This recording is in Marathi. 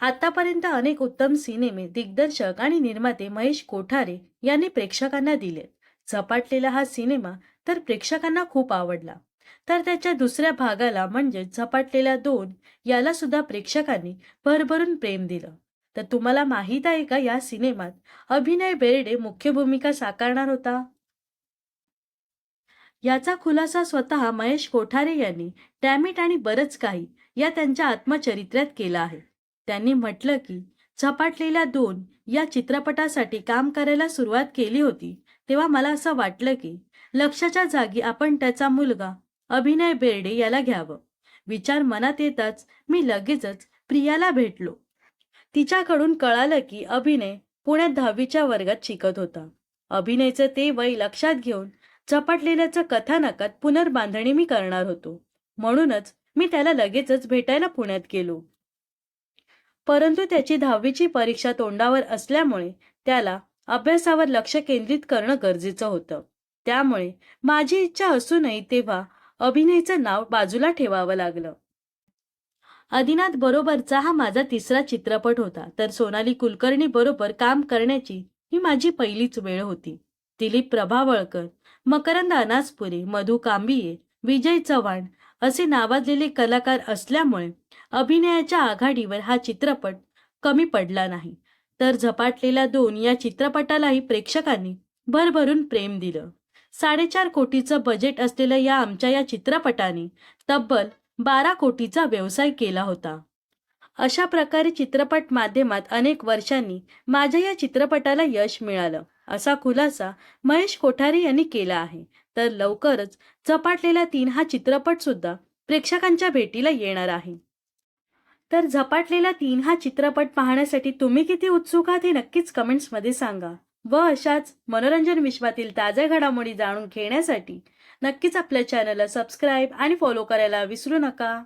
आतापर्यंत अनेक उत्तम सिनेमे दिग्दर्शक आणि निर्माते महेश कोठारे यांनी प्रेक्षकांना दिले झपाटलेला हा सिनेमा तर प्रेक्षकांना खूप आवडला. तर त्याच्या दुसऱ्या भागाला म्हणजे झपाटलेला दोन याला सुद्धा प्रेक्षकांनी भरभरून प्रेम दिलं. तर तुम्हाला माहीत आहे का या सिनेमात अभिनय बेर्डे मुख्य भूमिका साकारणार होता? याचा खुलासा स्वतः महेश कोठारे यांनी डॅमिट आणि बरंच काही या त्यांच्या आत्मचरित्र्यात केला आहे. त्यांनी म्हटलं की झपाटलेल्या दोन या चित्रपटासाठी काम करायला सुरुवात केली होती तेव्हा मला असं वाटलं की लक्षाच्या जागी आपण त्याचा मुलगा अभिनय बेर्डे याला घ्यावं. विचार मनात येताच मी लगेचच प्रियाला भेटलो. तिच्याकडून कळालं की अभिनय पुण्यात दहावीच्या वर्गात शिकत होता. अभिनयचं ते वय लक्षात घेऊन झपाटलेल्याचं कथानकात पुनर्बांधणी मी करणार होतो. म्हणूनच मी त्याला लगेचच भेटायला पुण्यात गेलो. परंतु त्याची दहावीची परीक्षा तोंडावर असल्यामुळे त्याला अभ्यासावर लक्ष केंद्रित करणं गरजेचं होतं. त्यामुळे माझी इच्छा असूनही तेव्हा अभिनयचं नाव बाजूला ठेवावं लागलं. आदिनाथ बरोबरचा हा माझा तिसरा चित्रपट होता तर सोनाली कुलकर्णी बरोबर काम करण्याची ही माझी पहिलीच वेळ होती. दिलीप प्रभावळकर मकरंद अनासपुरे मधु कांबिये विजय चव्हाण असे नावाजलेले कलाकार असल्यामुळे अभिनयाच्या आघाडीवर हा चित्रपट कमी पडला नाही. तर झपाटलेल्या दोन या चित्रपटालाही प्रेक्षकांनी भरभरून प्रेम दिलं. साडेचार कोटीचं बजेट असलेल्या या आमच्या या चित्रपटाने तब्बल बारा कोटीचा व्यवसाय केला होता. अशा प्रकारे चित्रपट माध्यमात अनेक वर्षांनी माझ्या या चित्रपटाला यश मिळालं असा खुलासा महेश कोठारे यांनी केला आहे. तर लवकरच झपाटलेला तीन हा चित्रपट सुद्धा प्रेक्षकांच्या भेटीला येणार आहे. तर झपाटलेला तीन हा चित्रपट पाहण्यासाठी तुम्ही किती उत्सुक आहात हे नक्कीच कमेंट्समध्ये सांगा व अशाच मनोरंजन विश्वातील ताज्या घडामोडी जाणून घेण्यासाठी नक्कीच आपल्या चॅनलला सबस्क्राईब आणि फॉलो करायला विसरू नका.